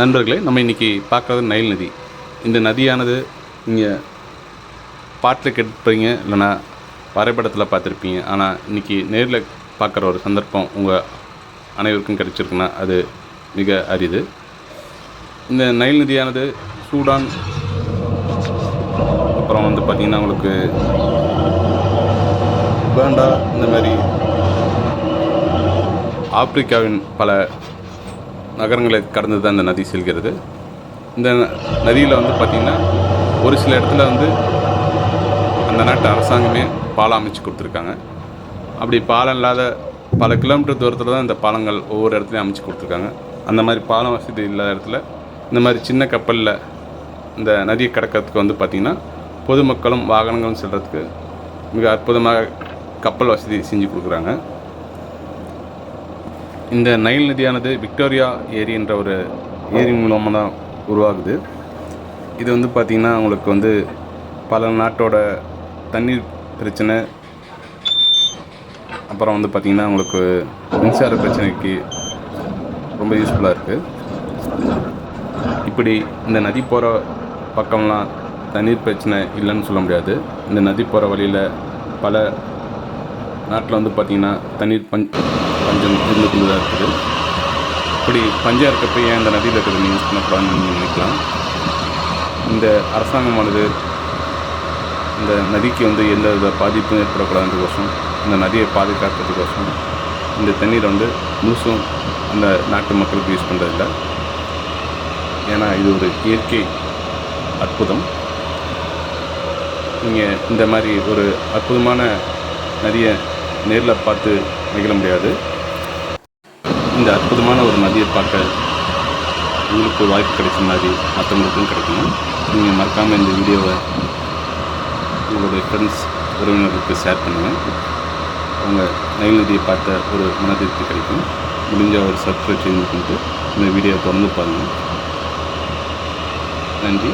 நண்பர்களே நம்ம இன்றைக்கி பார்க்குறது நைல் நதி. இந்த நதியானது இங்கே பாட்டில் கேட்டுப்பீங்க இல்லைன்னா வரைபடத்தில் பார்த்துருப்பீங்க. ஆனால் இன்றைக்கி நேரில் பார்க்குற ஒரு சந்தர்ப்பம் உங்கள் அனைவருக்கும் கிடச்சிருக்குன்னா அது மிக அரிது. இந்த நைல் நதியானது சூடான் அப்புறம் வந்து பார்த்திங்கன்னா உங்களுக்கு உகாண்டா இந்த மாதிரி ஆப்பிரிக்காவின் பல நகரங்களை கடந்து தான் இந்த நதி செல்கிறது. இந்த நதியில் வந்து பார்த்திங்கன்னா ஒரு சில இடத்துல வந்து அந்த நாட்டு அரசாங்கமே பாலம் அமைச்சு கொடுத்துருக்காங்க. அப்படி பாலம் இல்லாத பல கிலோமீட்டர் தூரத்தில் தான் இந்த பாலங்கள் ஒவ்வொரு இடத்துலையும் அமைச்சு கொடுத்துருக்காங்க. அந்த மாதிரி பாலம் வசதி இல்லாத இடத்துல இந்த மாதிரி சின்ன கப்பலில் இந்த நதியை கடக்கிறதுக்கு வந்து பார்த்திங்கன்னா பொதுமக்களும் வாகனங்களும் செல்கிறதுக்கு மிக அற்புதமாக கப்பல் வசதி செஞ்சு கொடுக்குறாங்க. இந்த நைல் நதியானது விக்டோரியா ஏரி என்ற ஒரு ஏரி மூலமாக தான் உருவாகுது. இது வந்து பார்த்திங்கன்னா உங்களுக்கு வந்து பல நாட்டோட தண்ணீர் பிரச்சனை அப்புறம் வந்து பார்த்திங்கன்னா உங்களுக்கு மின்சார பிரச்சனைக்கு ரொம்ப யூஸ்ஃபுல்லாக இருக்குது இப்படி இந்த நதி போகிற பக்கம்லாம் தண்ணீர் பிரச்சனை இல்லைன்னு சொல்ல முடியாது. இந்த நதி போகிற வழியில் பல நாட்டில் வந்து பார்த்திங்கன்னா தண்ணீர் பஞ்ச் பஞ்சம் இருந்து கொண்டு தான் இருக்குது. இப்படி பஞ்சம் இருக்கப்போ ஏன் இந்த நதியில் இருக்கிறது? யூஸ் பண்ணக்கூடாதுன்னு நீங்கள் நினைக்கலாம். இந்த அரசாங்கமானது இந்த நதிக்கு வந்து எந்த வித பாதிப்பும் ஏற்படக்கூடாதுன்றதுக்கோசம் இந்த நதியை பாதுகாக்கிறதுக்கோசம் இந்த தண்ணீரை வந்து முழுசும் அந்த நாட்டு மக்களுக்கு யூஸ் பண்ணுறதில்ல ஏன்னா இது ஒரு இயற்கை அற்புதம். நீங்கள் இந்த மாதிரி ஒரு அற்புதமான நதியை நேரில் பார்த்து நிகழ முடியாது. இந்த அற்புதமான ஒரு நதியை பார்க்க உங்களுக்கு ஒரு வாய்ப்பு கிடைச்ச மாதிரி மற்றவங்களுக்கும் கிடைக்கணும். நீங்கள் மறக்காமல் இந்த வீடியோவை உங்களுடைய ஃப்ரெண்ட்ஸ் உறவினர்களுக்கு ஷேர் பண்ணுங்கள் அவங்க நைல் நதியை பார்த்த ஒரு மனதிற்கு கிடைக்கும். முடிஞ்ச ஒரு சப்ஸ்கிரைப் செஞ்சு கொண்டு இந்த வீடியோவை தொடர்ந்து பாருங்கள் நன்றி.